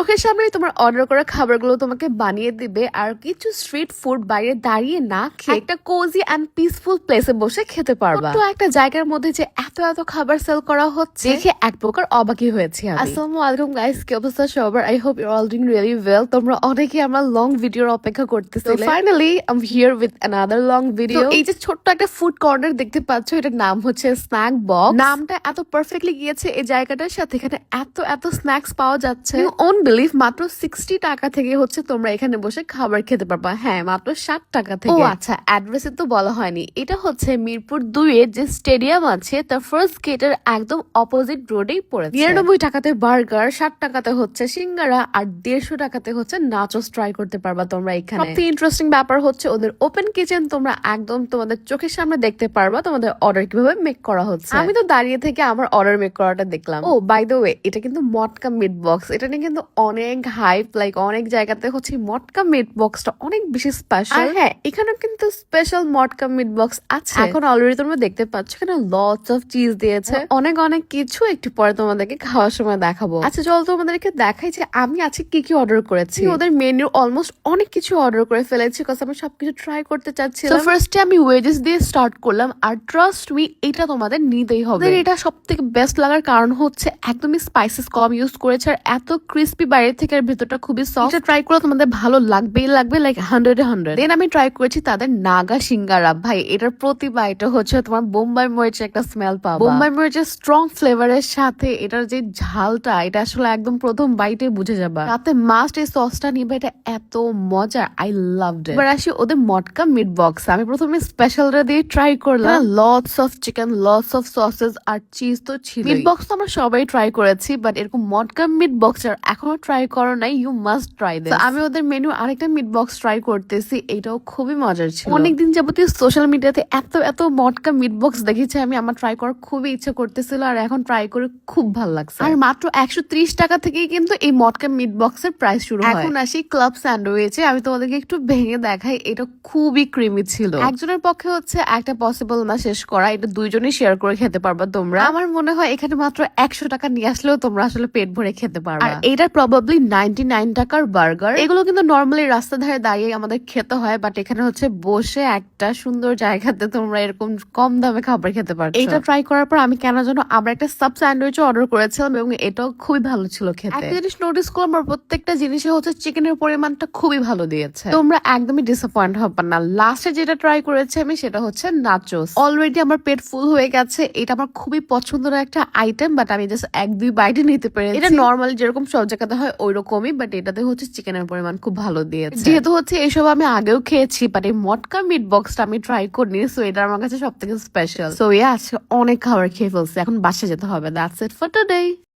চোখের সামনে তোমার অর্ডার করা খাবারগুলো তোমাকে বানিয়ে দিবে আর কিছু স্ট্রিট ফুড বাইরে দাঁড়িয়ে না খেয়ে একটা কোজি অ্যান্ড পিসফুল প্লেসে বসে খেতে পারবা। তো একটা জায়গার মধ্যে যে এত এত খাবার সেল করা হচ্ছে দেখে এক প্রকার অবাকই হয়েছে আমি। আসসালামু আলাইকুম গাইস কি অবস্থা সবার? I hope you all doing really well তোমরা অনেকে আমার লং ভিডিওর অপেক্ষা করতেছিলে। Finally I am here with another long video এই যে ছোট্ট একটা ফুড কর্নার দেখতে পাচ্ছ এটার নাম হচ্ছে স্ন্যাক বক্স নামটা এত পারফেক্টলি গিয়েছে এই জায়গাটার সাথে এখানে এত এত স্ন্যাক্স পাওয়া যাচ্ছে। ওন বিলিভ মাত্র সিক্সটি টাকা থেকে হচ্ছে তোমরা এখানে বসে খাবার খেতে পারবা। হ্যাঁ মাত্র ষাট টাকা থেকে। ও আচ্ছা অ্যাড্রেসে তো বলা হয়নি। এটা হচ্ছে মিরপুর দুইয়ের যে স্টেডিয়াম আছে তার ফার্স্ট গেটের একদম অপোজিট রোডেই পড়েছে। নিরানব্বই টাকাতে বার্গার ষাট টাকাতে হচ্ছে সিঙ্গারা আর দেড়শো টাকাতে হচ্ছে নাচোস ট্রাই করতে পারবা তোমরা এখানে। সবথেকে ইন্টারেস্টিং ব্যাপার হচ্ছে ওদের ওপেন কিচেন তোমরা একদম তোমাদের চোখের সামনে দেখতে পারবা তোমাদের অর্ডার কীভাবে মেক করা হচ্ছে। আমি তো দাঁড়িয়ে থেকে আমার অর্ডার মেক করাটা দেখলাম। ও বাই দ্য ওয়ে এটা কিন্তু মটকা মিট বক্স এটা নিয়ে কিন্তু অনেক হাইপ লাইক অনেক জায়গাতে হচ্ছে মটকা মিট বক্সটা অনেক বেশি স্পেশাল হ্যাঁ এখানেও কিন্তু স্পেশাল মটকা মিট বক্স আছে। এখন অলরেডি তোমরা দেখতে পাচ্ছ এখানে লটস অফ চিজ দিয়েছে। অনেক অনেক কিছু একটু পরে তোমাদেরকে খাওয়ার সময় দেখাবো। আচ্ছা চলো তোমাদেরকে দেখাই যে আমি আজকে কি কি অর্ডার করেছি। ওদের মেনু অলমোস্ট অনেক কিছু অর্ডার করে ফেলেছি বিকজ আমি সবকিছু ট্রাই করতে চাচ্ছি তো ফার্স্টে আমি ওয়েজেস দিয়ে স্টার্ট করলাম আর ট্রাস্ট মি এটা তোমাদের নিতেই হবে। এটা সব থেকে বেস্ট লাগার কারণ হচ্ছে একদমই স্পাইসেস কম ইউজ করেছে আর এত ক্রিস্পি বাইরে থেকে আর ভেতরটা খুবই সফট ট্রাই করে তোমাদের ভালো লাগবেই লাগবে লাইক হান্ড্রেড হান্ড্রেড দেন আমি ট্রাই করেছি তাদের নাগা সিঙ্গারা। ভাই এটার প্রতি বাইটা হচ্ছে তোমার বোম্বাই মরিচের একটা স্মেল পাবো। বোম্বাই মরিচের স্ট্রং ফ্লেভারের সাথে এটার যে ঝালটা এটা আসলে একদম প্রথম বাইটে বুঝে যাবা। তাতে মাস্ট এই সসটা নিবে এটা এত মজা আই লাভ এবার আসি ওদের মটকা মিট বক্স আমি প্রথমে স্পেশালটা দিয়ে ট্রাই করলাম। Lots of chicken lots of sauces R cheese তো ছিল মিট বক্স তো আমরা সবাই ট্রাই করেছি বাট এরকম মটকা মিট বক্স আর এখনও ট্রাই করো নাই ইউ মাস্ট ট্রাই দিস আমি ওদের মেনু আরেকটা মিট বক্স ট্রাই করতেছি এটাও খুবই মজার ছিল। অনেকদিন যাবতীয় সোশ্যাল মিডিয়াতে এত এত মটকা মিট বক্স দেখেছি আমি আমার ট্রাই করার খুবই ইচ্ছে করতেছিল আর এখন ট্রাই করে খুব ভালো লাগছে। আর মাত্র একশো ত্রিশ টাকা থেকেই কিন্তু এই মটকা মিট বক্সের প্রাইস শুরু হয়। এখন আসি ক্লাব স্যান্ডউইচে আমি তোমাদেরকে একটু ভেঙে দেখাই এটা খুবই ক্রিমি ছিল। একজনের পক্ষে হচ্ছে একটা পসিবল না শেষ করা এটা দুইজনই শেয়ার করে খেতে পারবা তোমরা। আমার মনে হয় এখানে মাত্র একশো টাকা নিয়ে আসলেও তোমরা আসলে পেট ভরে খেতে পারবা। আর এটা প্রবাবলি নাইনটি নাইন টাকার বার্গার এগুলো কিন্তু নর্মালি রাস্তা ধারে দাঁড়িয়ে আমাদের খেতে হয় বাট এখানে হচ্ছে বসে একটা সুন্দর জায়গাতে তোমরা এরকম কম দামে খাবার খেতে পারছ। এটা ট্রাই করার পর আমি কেন যেন আবার একটা সাব স্যান্ডউইচ অর্ডার করেছিলাম এবং এটাও খুবই ভালো ছিল খেতে। একটা জিনিস নোটিস করলাম আর প্রত্যেকটা জিনিসে হচ্ছে চিকেনের পরিমাণটা খুবই ভালো দিয়েছে। তোমরা একদমই ডিসঅ্যাপয়েন্ট হবে না। লাস্টে যেটা ট্রাই করেছি আমি সেটা হচ্ছে নাচোস অলরেডি আমার পেট ফুল হয়ে গেছে। এটা আমার খুবই পছন্দের একটা আইটেম বাট আমি জাস্ট এক দুই বাইটে নিতে পেরেছি। এটা নর্মালি যেরকম সব জায়গাতে হয় ওই রকমই বাট এটাতে হচ্ছে চিকেনের পরিমাণ খুব ভালো দিয়েছে। যেহেতু হচ্ছে এইসব আমি আগেও খেয়েছি বাট এই মটকা মিট বক্সটা আমি ট্রাই করিনি সো এটা আমার কাছে সব থেকে স্পেশাল সো এ আজকে অনেক খাবার খেয়ে ফেলছে, এখন বাসা যেতে হবে দ্যাটস ইট ফর টুডে